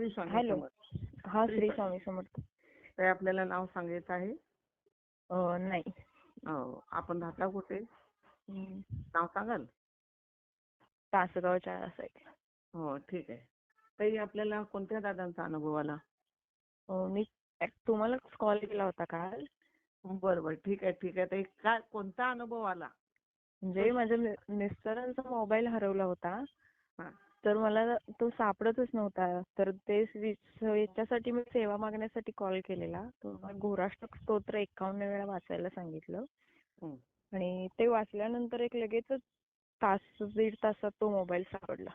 श्री स्वामी समर्थ. हा श्री स्वामी समर्थ. ताई आपल्याला नाव सांगायचं आहे? नाही. आपण राहता कुठे. नाव सांगाल? तासगावच्या हो ठीक आहे. ताई आपल्याला कोणत्या दादांचा अनुभव आला? मी तुम्हालाच कॉल केला होता काल. बरं बरं. ठीक आहे ठीक आहे. ताई काय कोणता अनुभव आला? म्हणजे माझ्या मिस्टरांचा मोबाईल हरवला होता. तर मला तो सापडतच नव्हता. तर ते याच्यासाठी मी सेवा मागण्यासाठी कॉल केलेला. घोराष्टक स्तोत्र एकावन्न वेळा वाचायला सांगितलं. आणि ते वाचल्यानंतर एक लगेचच तास दीड तासात तो मोबाईल सापडला.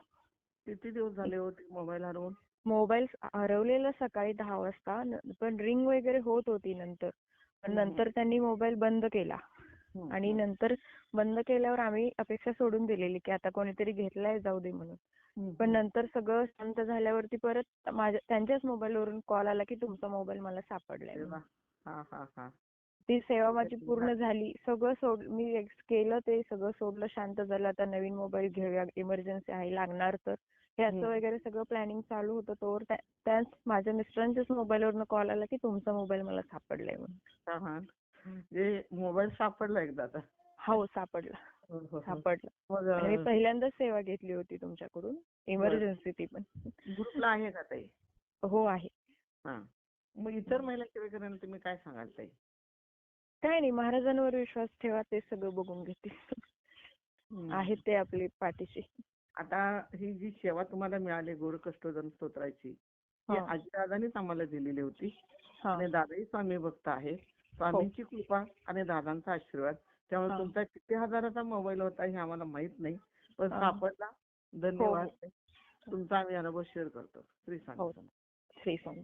किती दिवस झाले होते मोबाईल हरवून? मोबाईल हरवलेला सकाळी दहा वाजता. पण रिंग वगैरे होत होती नंतर. नंतर त्यांनी मोबाईल बंद केला. आणि. नंतर बंद केल्यावर आम्ही अपेक्षा सोडून दिलेली की आता कोणीतरी घेतलाय जाऊ दे म्हणून पण. नंतर सगळं शांत झाल्यावरती परत माझ्या त्यांच्याच मोबाईलवरून कॉल आला की तुमचा मोबाईल मला सापडलाय म्हणून. हा हा हा ती सेवा माझी पूर्ण झाली सगळं सोड मी केलं ते सगळं सोडलं शांत झालं आता नवीन मोबाईल घेऊया इमर्जन्सी आहे लागणार तर हे असं. वगैरे सगळं प्लॅनिंग चालू होतं तोवर त्या- त्याच माझ्या मिस्टरांच्याच मोबाईलवरून कॉल आला की तुमचा मोबाईल मला सापडलाय म्हणून. म्हणजे मोबाईल सापडला एकदा आता. हो सापडला. हो, हो, हो. सापडला. मग मी पहिल्यांदाच सेवा घेतली होती तुमच्याकडून. इमर्जन्सी ती पण. ग्रुपला आहे का ताई? हो आहे. हा. मग इतर महिला सेवेकरांना तुम्ही काय सांगाल ताई? काय नाही महाराजांवर विश्वास ठेवा ते सगळं बघून घेतील. आहेत ते आपली पाठीशी. आता ही जी सेवा तुम्हाला मिळाली गोरकष्टोदन स्तोत्राची ही हा. आजीदादानीच आम्हाला दिलेली होती. आणि दादाही स्वामी भक्त आहे स्वामींची कृपा आणि दादांचा आशीर्वाद. त्यामुळे हा. तुमचा किती हजाराचा मोबाईल होता हे आम्हाला माहीत नाही. पण हा. सापडला. धन्यवाद. हो. तुमचा आम्ही अनुभव शेअर करतो. श्री हो. स्वामी श्री स्वामी.